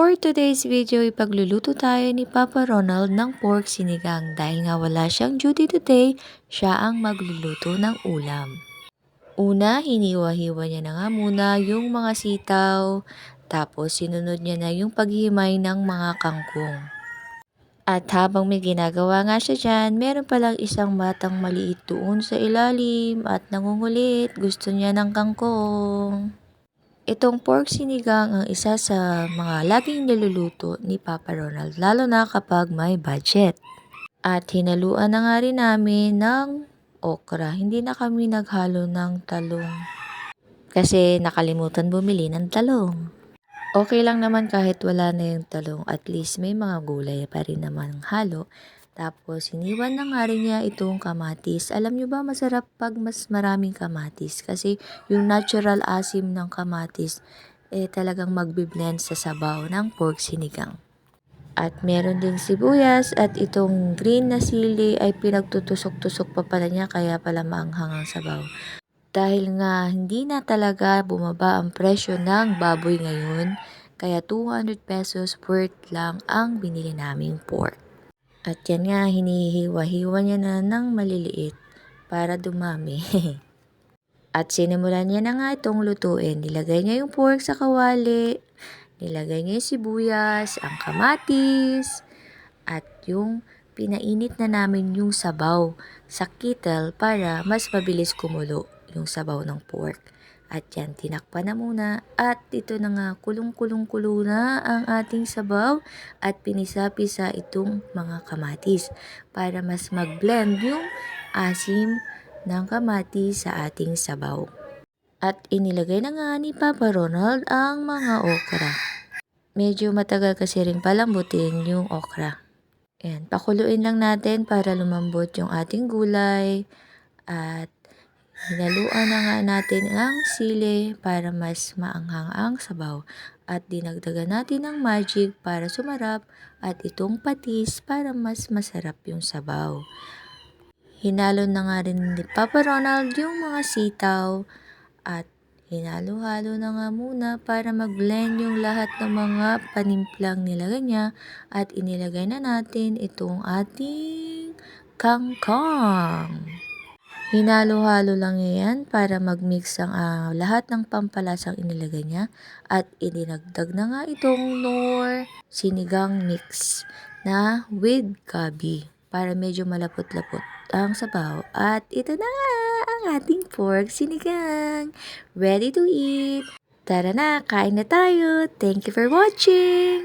For today's video, ipagluluto tayo ni Papa Ronald ng pork sinigang. Dahil nga wala siyang duty today, siya ang magluluto ng ulam. Una, hiniwa-hiwa niya na nga muna yung mga sitaw, tapos sinunod niya na yung paghimay ng mga kangkong. At habang may ginagawa nga siya dyan, meron palang isang batang maliit doon sa ilalim at nangungulit. Gusto niya ng kangkong. Itong pork sinigang ang isa sa mga laging niluluto ni Papa Ronald, lalo na kapag may budget. At hinaluan na nga rin namin ng okra. Hindi na kami naghalo ng talong kasi nakalimutan bumili ng talong. Okay lang naman kahit wala na yung talong, at least may mga gulay pa rin naman halo. Tapos, hiniwan na nga rin niya itong kamatis. Alam nyo ba, masarap pag mas maraming kamatis. Kasi yung natural asim ng kamatis, eh talagang magbiblend sa sabaw ng pork sinigang. At meron ding sibuyas at itong green na sili ay pinagtutusok-tusok pa pala niya kaya pala maanghang ang sabaw. Dahil nga hindi na talaga bumaba ang presyo ng baboy ngayon, kaya 200 pesos worth lang ang binili naming pork. At yan nga, hinihiwa-hiwa niya na ng maliliit para dumami. At sinimulan niya na nga itong lutuin. Nilagay niya yung pork sa kawali, nilagay niya yung sibuyas, ang kamatis, at yung pinainit na namin yung sabaw sa kettle para mas mabilis kumulo yung sabaw ng pork. At yan, tinakpan na muna. At ito na nga, kulong-kulong-kulo na ang ating sabaw. At pinisa-pisa itong mga kamatis para mas mag-blend yung asim ng kamatis sa ating sabaw. At inilagay na nga ni Papa Ronald ang mga okra. Medyo matagal kasi rin palambutin yung okra. Ayan, pakuluin lang natin para lumambot yung ating gulay. At Hinaluan na nga natin ang sili para mas maanghang ang sabaw at dinagdagan natin ng magic para sumarap at itong patis para mas masarap yung sabaw. Hinalo na nga rin ni Papa Ronald yung mga sitaw at hinalo-halo na nga muna para mag-blend yung lahat ng mga panimplang nilagay niya at inilagay na natin itong ating kangkong. Hinalo-halo lang yan para mag-mix ang uh, lahat ng pampalasang inilagay niya at idinagdag na nga itong nor sinigang mix na with gabi para medyo malapot-lapot ang sabaw. At ito na nga ang ating pork sinigang. Ready to eat! Tara na, kain na tayo! Thank you for watching!